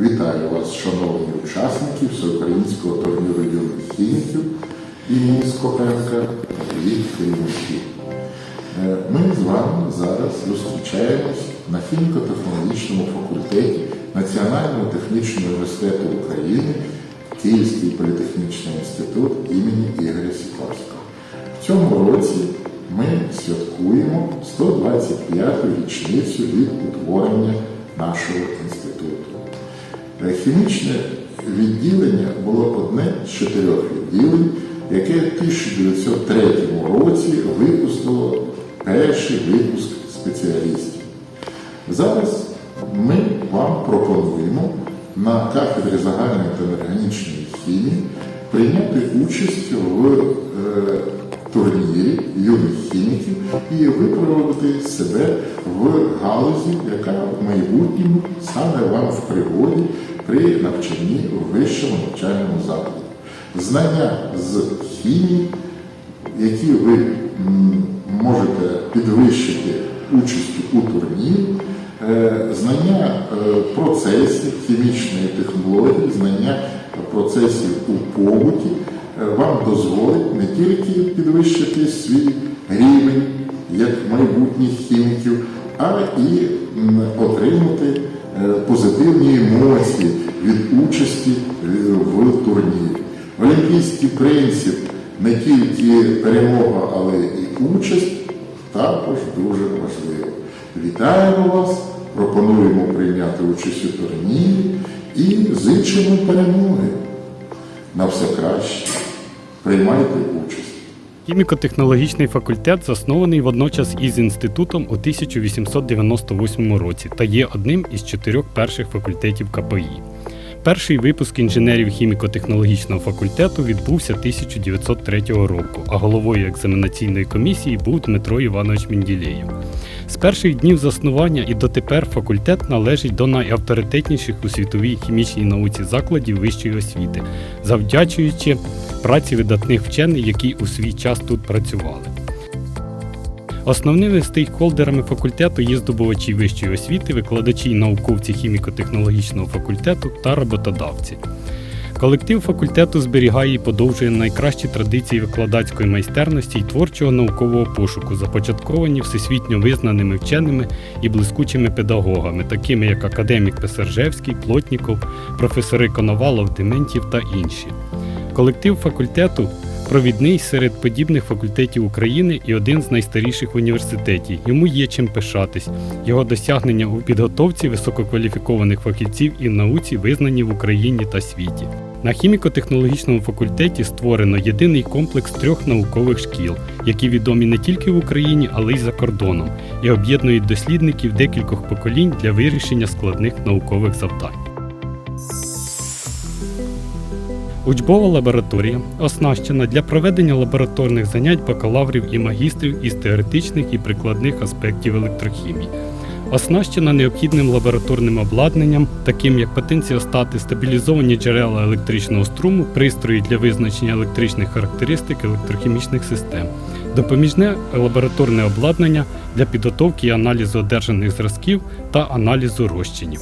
Вітаю вас, шановні учасники всеукраїнського турніру юних хіміків імені Скопенка від Хімічі. Ми з вами зараз зустрічаємось на хіміко-технологічному факультеті Національного технічного університету України Київський політехнічний інститут імені Ігоря Сікорського. В цьому році ми святкуємо 125-ту річницю від утворення нашого інституту. Е, Хімічне відділення було одне з чотирьох відділень, яке в 1903 році випустило перший випуск спеціалістів. Зараз ми вам пропонуємо на кафедрі загальної та неорганічної хімії прийняти участь в е, турнірі юних хіміків і випробувати себе в галузі, яка в майбутньому стане вам в пригоді при навчанні в вищому навчальному закладі. Знання з хімії, які ви можете підвищити участю у турнірі, е, знання е, процесів хімічної технології, знання процесів у побуті е, вам дозволить не тільки підвищити свій рівень як майбутніх хіміків, а і отримати позитивні емоції від участі е, в турнірі. Олімпійський принцип не тільки перемога, але і участь також дуже важливо. Вітаємо вас, пропонуємо прийняти участь у турнірі і зичимо перемоги. На все краще. Приймайте участь. Хіміко-технологічний факультет заснований водночас із інститутом у 1898 році та є одним із чотирьох перших факультетів КПІ. Перший випуск інженерів хіміко-технологічного факультету відбувся 1903 року, а головою екзаменаційної комісії був Дмитро Іванович Менділеєв. З перших днів заснування і дотепер факультет належить до найавторитетніших у світовій хімічній науці закладів вищої освіти, завдячуючи праці видатних вчених, які у свій час тут працювали. Основними стейкхолдерами факультету є здобувачі вищої освіти, викладачі і науковці хіміко-технологічного факультету та роботодавці. Колектив факультету зберігає і подовжує найкращі традиції викладацької майстерності і творчого наукового пошуку, започатковані всесвітньо визнаними вченими і блискучими педагогами, такими як академік Писаржевський, Плотніков, професори Коновалов, Дементів та інші. Колектив факультету провідний серед подібних факультетів України і один з найстаріших університетів. Йому є чим пишатись. Його досягнення у підготовці висококваліфікованих фахівців і в науці визнані в Україні та світі. На хіміко-технологічному факультеті створено єдиний комплекс трьох наукових шкіл, які відомі не тільки в Україні, але й за кордоном, і об'єднують дослідників декількох поколінь для вирішення складних наукових завдань. Учбова лабораторія оснащена для проведення лабораторних занять бакалаврів і магістрів із теоретичних і прикладних аспектів електрохімії. Оснащена необхідним лабораторним обладнанням, таким як потенціостати, стабілізовані джерела електричного струму, пристрої для визначення електричних характеристик електрохімічних систем, допоміжне лабораторне обладнання для підготовки і аналізу одержаних зразків та аналізу розчинів.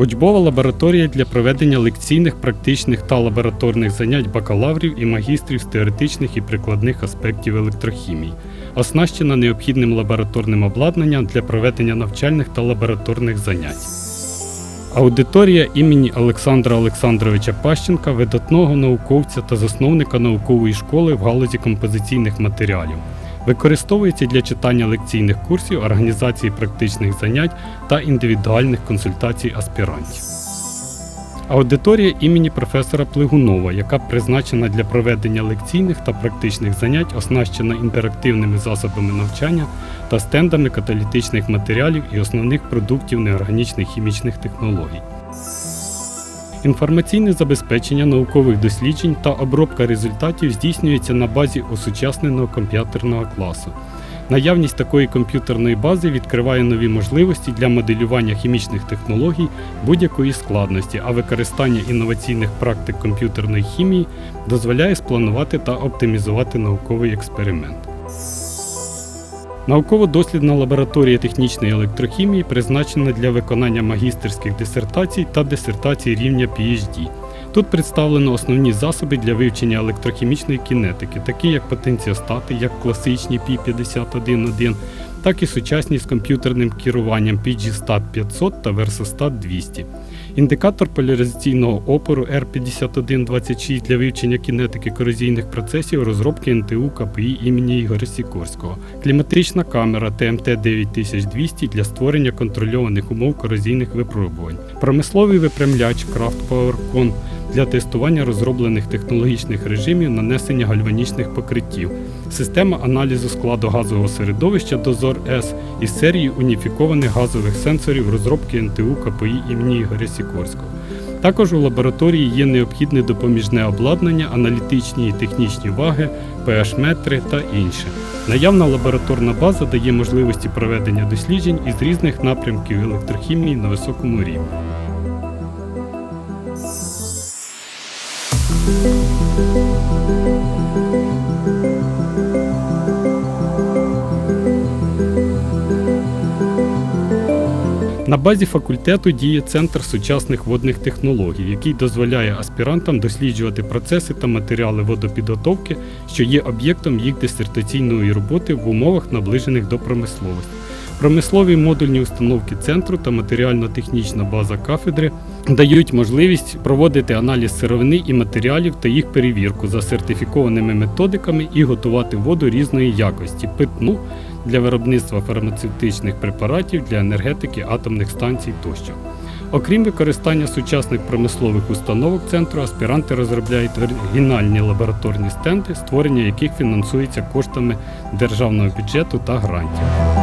Учбова лабораторія для проведення лекційних, практичних та лабораторних занять бакалаврів і магістрів з теоретичних і прикладних аспектів електрохімії, оснащена необхідним лабораторним обладнанням для проведення навчальних та лабораторних занять. Аудиторія імені Олександра Олександровича Пащенка, видатного науковця та засновника наукової школи в галузі композиційних матеріалів. Використовується для читання лекційних курсів, організації практичних занять та індивідуальних консультацій аспірантів. Аудиторія імені професора Плигунова, яка призначена для проведення лекційних та практичних занять, оснащена інтерактивними засобами навчання та стендами каталітичних матеріалів і основних продуктів неорганічних хімічних технологій. Інформаційне забезпечення наукових досліджень та обробка результатів здійснюється на базі осучасненого комп'ютерного класу. Наявність такої комп'ютерної бази відкриває нові можливості для моделювання хімічних технологій будь-якої складності, а використання інноваційних практик комп'ютерної хімії дозволяє спланувати та оптимізувати науковий експеримент. Науково-дослідна лабораторія технічної електрохімії призначена для виконання магістерських дисертацій та дисертацій рівня PhD. Тут представлено основні засоби для вивчення електрохімічної кінетики, такі як потенціостати, як класичні P511, так і сучасні з комп'ютерним керуванням PG-STAT 500 та VersaStat 200. Індикатор поляризаційного опору R5126 для вивчення кінетики корозійних процесів розробки НТУ КПІ імені Ігоря Сікорського. Кліматична камера ТМТ 9200 для створення контрольованих умов корозійних випробувань. Промисловий випрямляч Craft PowerCon для тестування розроблених технологічних режимів нанесення гальванічних покриттів. Система аналізу складу газового середовища Дозор С із серії уніфікованих газових сенсорів розробки НТУ КПІ імені Ігоря Сікорського. Також у лабораторії є необхідне допоміжне обладнання, аналітичні і технічні ваги, pH-метри та інше. Наявна лабораторна база дає можливості проведення досліджень із різних напрямків електрохімії на високому рівні. На базі факультету діє Центр сучасних водних технологій, який дозволяє аспірантам досліджувати процеси та матеріали водопідготовки, що є об'єктом їх дисертаційної роботи в умовах, наближених до промисловості. Промислові модульні установки центру та матеріально-технічна база кафедри дають можливість проводити аналіз сировини і матеріалів та їх перевірку за сертифікованими методиками і готувати воду різної якості, питну для виробництва фармацевтичних препаратів для енергетики атомних станцій тощо. Окрім використання сучасних промислових установок центру, аспіранти розробляють оригінальні лабораторні стенди, створення яких фінансується коштами державного бюджету та грантів.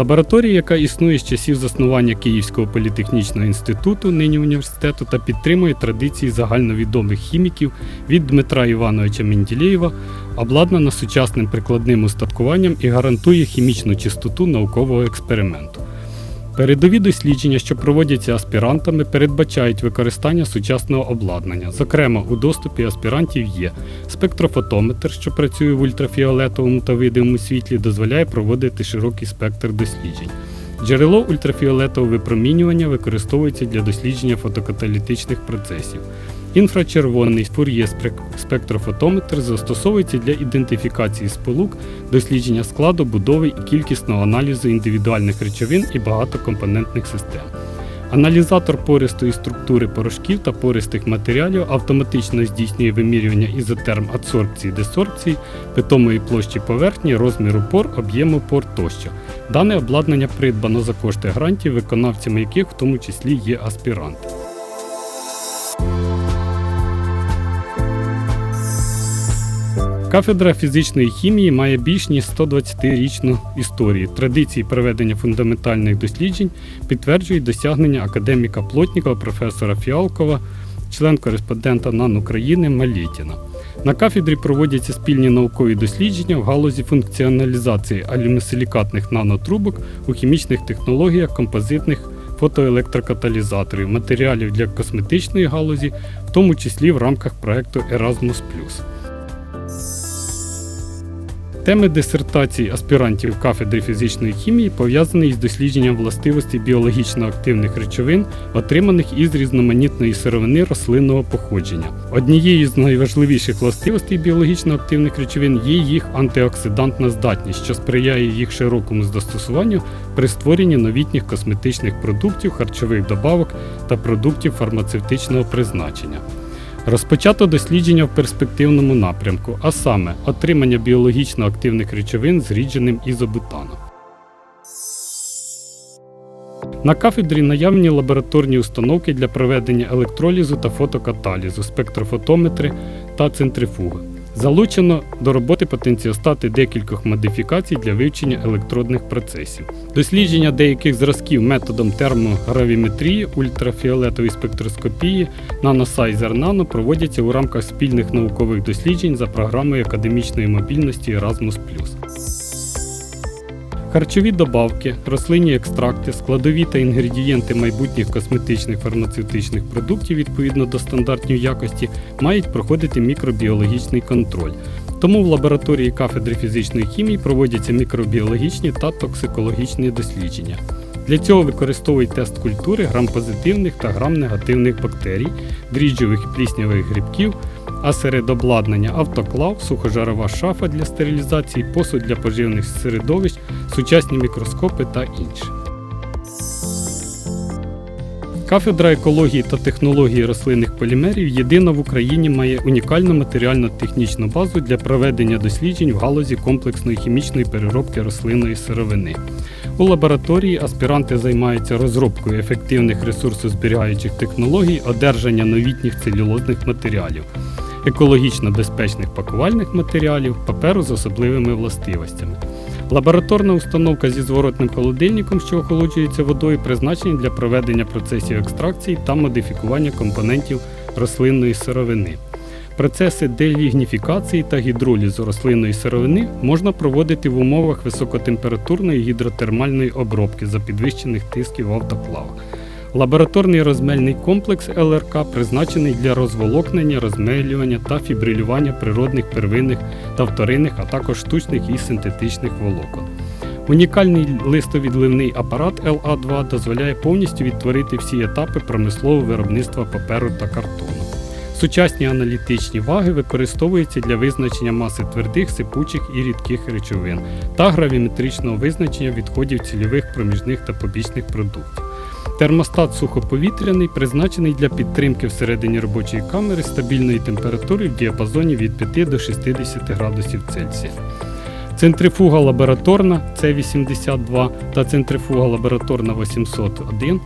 Лабораторія, яка існує з часів заснування Київського політехнічного інституту, нині університету, та підтримує традиції загальновідомих хіміків від Дмитра Івановича Менділєєва, обладнана сучасним прикладним устаткуванням і гарантує хімічну чистоту наукового експерименту. Передові дослідження, що проводяться аспірантами, передбачають використання сучасного обладнання. Зокрема, у доступі аспірантів є спектрофотометр, що працює в ультрафіолетовому та видимому світлі, дозволяє проводити широкий спектр досліджень. Джерело ультрафіолетового випромінювання використовується для дослідження фотокаталітичних процесів. Інфрачервоний фур'є спектрофотометр застосовується для ідентифікації сполук, дослідження складу, будови і кількісного аналізу індивідуальних речовин і багатокомпонентних систем. Аналізатор пористої структури порошків та пористих матеріалів автоматично здійснює вимірювання ізотерм адсорбції, десорбції, питомої площі поверхні, розміру пор, об'єму пор тощо. Дане обладнання придбано за кошти грантів, виконавцями яких в тому числі є аспіранти. Кафедра фізичної хімії має більш ніж 120-річну історію. Традиції проведення фундаментальних досліджень підтверджують досягнення академіка Плотнікова, професора Фіалкова, член-кореспондента НАН України Малєтіна. На кафедрі проводяться спільні наукові дослідження в галузі функціоналізації алюмосилікатних нанотрубок у хімічних технологіях композитних фотоелектрокаталізаторів, матеріалів для косметичної галузі, в тому числі в рамках проекту Erasmus+. Теми дисертації аспірантів кафедри фізичної хімії пов'язані із дослідженням властивостей біологічно активних речовин, отриманих із різноманітної сировини рослинного походження. Однією з найважливіших властивостей біологічно активних речовин є їх антиоксидантна здатність, що сприяє їх широкому застосуванню при створенні новітніх косметичних продуктів, харчових добавок та продуктів фармацевтичного призначення. Розпочато дослідження в перспективному напрямку, а саме отримання біологічно активних речовин з рідженим ізобутаном. На кафедрі наявні лабораторні установки для проведення електролізу та фотокаталізу, спектрофотометри та центрифуги. Залучено до роботи потенціостати декількох модифікацій для вивчення електродних процесів. Дослідження деяких зразків методом термогравіметрії, ультрафіолетової спектроскопії, наносайзер нано проводяться у рамках спільних наукових досліджень за програмою академічної мобільності Erasmus+. Харчові добавки, рослинні екстракти, складові та інгредієнти майбутніх косметичних фармацевтичних продуктів відповідно до стандартів якості мають проходити мікробіологічний контроль. Тому в лабораторії кафедри фізичної хімії проводяться мікробіологічні та токсикологічні дослідження. Для цього використовують тест культури грам-позитивних та грам-негативних бактерій, дріжджових і пліснявих грибків, а серед обладнання автоклав, сухожарова шафа для стерилізації, посуд для поживних середовищ, сучасні мікроскопи та інше. Кафедра екології та технології рослинних полімерів єдина в Україні має унікальну матеріально-технічну базу для проведення досліджень в галузі комплексної хімічної переробки рослинної сировини. У лабораторії аспіранти займаються розробкою ефективних ресурсозберігаючих технологій, одержання новітніх целюлозних матеріалів, екологічно безпечних пакувальних матеріалів, паперу з особливими властивостями. Лабораторна установка зі зворотним холодильником, що охолоджується водою, призначена для проведення процесів екстракції та модифікування компонентів рослинної сировини. Процеси делігніфікації та гідролізу рослинної сировини можна проводити в умовах високотемпературної гідротермальної обробки за підвищених тисків в автоклавах. Лабораторний розмельний комплекс ЛРК призначений для розволокнення, розмелювання та фібрилювання природних первинних та вторинних, а також штучних і синтетичних волокон. Унікальний листовідливний апарат ЛА2 дозволяє повністю відтворити всі етапи промислового виробництва паперу та картону. Сучасні аналітичні ваги використовуються для визначення маси твердих, сипучих і рідких речовин та гравіметричного визначення відходів цільових проміжних та побічних продуктів. Термостат сухоповітряний призначений для підтримки всередині робочої камери стабільної температури в діапазоні від 5 до 60 градусів Цельсія. Центрифуга лабораторна С82 та центрифуга лабораторна 801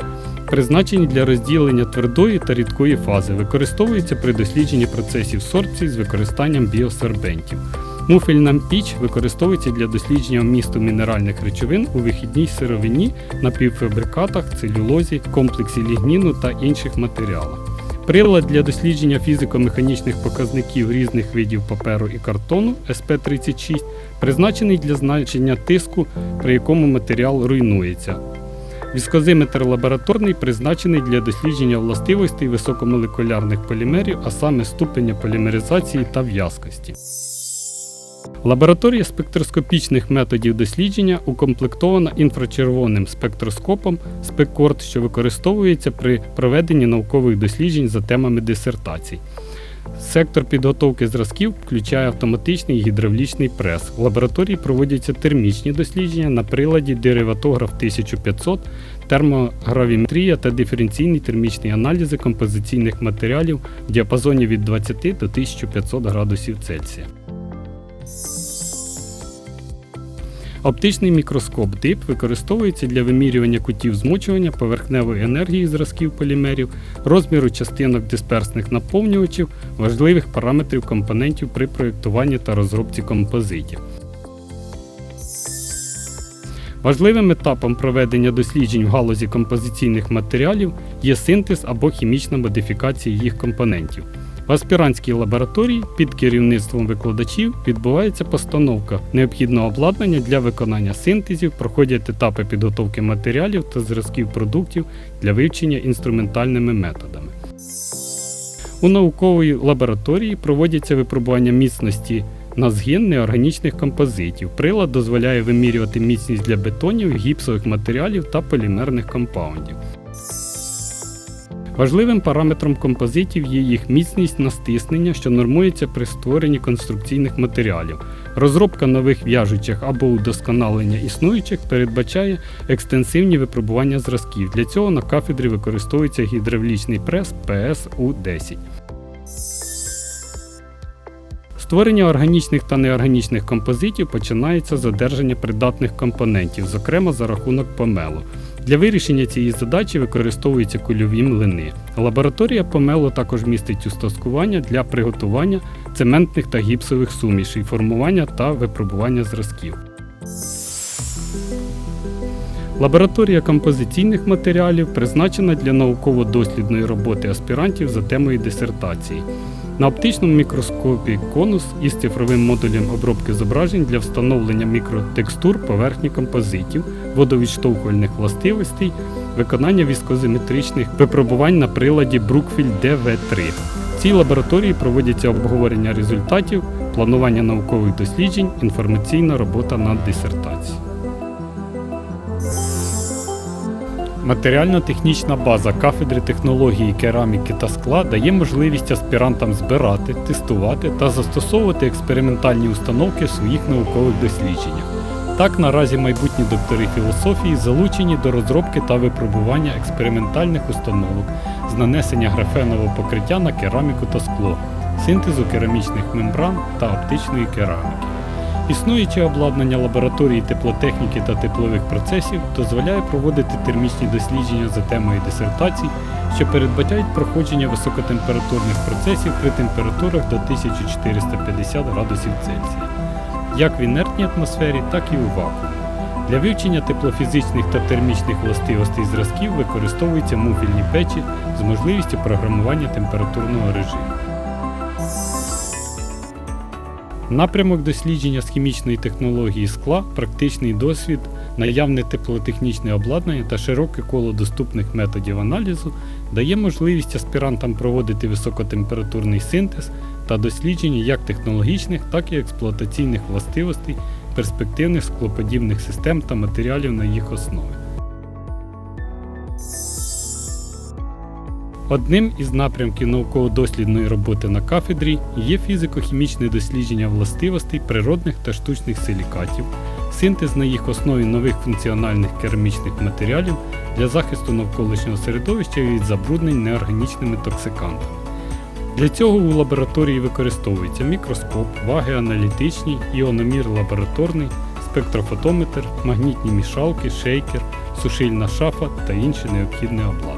призначені для розділення твердої та рідкої фази, використовуються при дослідженні процесів сорбції з використанням біосорбентів. Муфельна піч використовується для дослідження вмісту мінеральних речовин у вихідній сировині, напівфабрикатах, целюлозі, комплексі лігніну та інших матеріалах. Прилад для дослідження фізико-механічних показників різних видів паперу і картону СП36 призначений для значення тиску, при якому матеріал руйнується. Віскозиметр лабораторний призначений для дослідження властивостей високомолекулярних полімерів, а саме ступеня полімеризації та в'язкості. Лабораторія спектроскопічних методів дослідження укомплектована інфрачервоним спектроскопом спекорд, що використовується при проведенні наукових досліджень за темами дисертацій. Сектор підготовки зразків включає автоматичний гідравлічний прес. В лабораторії проводяться термічні дослідження на приладі дериватограф 1500, термогравіметрія та диференційні термічні аналізи композиційних матеріалів в діапазоні від 20 до 1500 градусів Цельсія. Оптичний мікроскоп ДИП використовується для вимірювання кутів змочування поверхневої енергії зразків полімерів, розміру частинок дисперсних наповнювачів, важливих параметрів компонентів при проєктуванні та розробці композитів. Важливим етапом проведення досліджень в галузі композиційних матеріалів є синтез або хімічна модифікація їх компонентів. В аспірантській лабораторії під керівництвом викладачів відбувається постановка необхідного обладнання для виконання синтезів, проходять етапи підготовки матеріалів та зразків продуктів для вивчення інструментальними методами. У науковій лабораторії проводяться випробування міцності на згин неорганічних композитів. Прилад дозволяє вимірювати міцність для бетонів, гіпсових матеріалів та полімерних компаундів. Важливим параметром композитів є їх міцність на стиснення, що нормується при створенні конструкційних матеріалів. Розробка нових в'яжучих або удосконалення існуючих передбачає екстенсивні випробування зразків. Для цього на кафедрі використовується гідравлічний прес PSU-10. Створення органічних та неорганічних композитів починається з одержання придатних компонентів, зокрема за рахунок помелу. Для вирішення цієї задачі використовуються кульові млини. Лабораторія помелу також містить устаскування для приготування цементних та гіпсових сумішей, формування та випробування зразків. Лабораторія композиційних матеріалів призначена для науково-дослідної роботи аспірантів за темою дисертації. На оптичному мікроскопі конус із цифровим модулем обробки зображень для встановлення мікротекстур поверхні композитів, водовідштовхувальних властивостей, виконання віскозиметричних випробувань на приладі Brookfield DV3. В цій лабораторії проводяться обговорення результатів, планування наукових досліджень, інформаційна робота над дисертацією. Матеріально-технічна база кафедри технології кераміки та скла дає можливість аспірантам збирати, тестувати та застосовувати експериментальні установки в своїх наукових дослідженнях. Так, наразі майбутні доктори філософії залучені до розробки та випробування експериментальних установок з нанесення графенового покриття на кераміку та скло, синтезу керамічних мембран та оптичної кераміки. Існуюче обладнання лабораторії теплотехніки та теплових процесів дозволяє проводити термічні дослідження за темою дисертацій, що передбачають проходження високотемпературних процесів при температурах до 1450 градусів Цельсія, як в інертній атмосфері, так і у вакуумі. Для вивчення теплофізичних та термічних властивостей зразків використовуються муфільні печі з можливістю програмування температурного режиму. Напрямок дослідження з хімічної технології скла, практичний досвід, наявне теплотехнічне обладнання та широке коло доступних методів аналізу дає можливість аспірантам проводити високотемпературний синтез та дослідження як технологічних, так і експлуатаційних властивостей перспективних склоподібних систем та матеріалів на їх основі. Одним із напрямків науково-дослідної роботи на кафедрі є фізико-хімічне дослідження властивостей природних та штучних силікатів, синтез на їх основі нових функціональних керамічних матеріалів для захисту навколишнього середовища від забруднень неорганічними токсикантами. Для цього у лабораторії використовується мікроскоп, ваги аналітичні, іономір лабораторний, спектрофотометр, магнітні мішалки, шейкер, сушильна шафа та інше необхідне обладнання.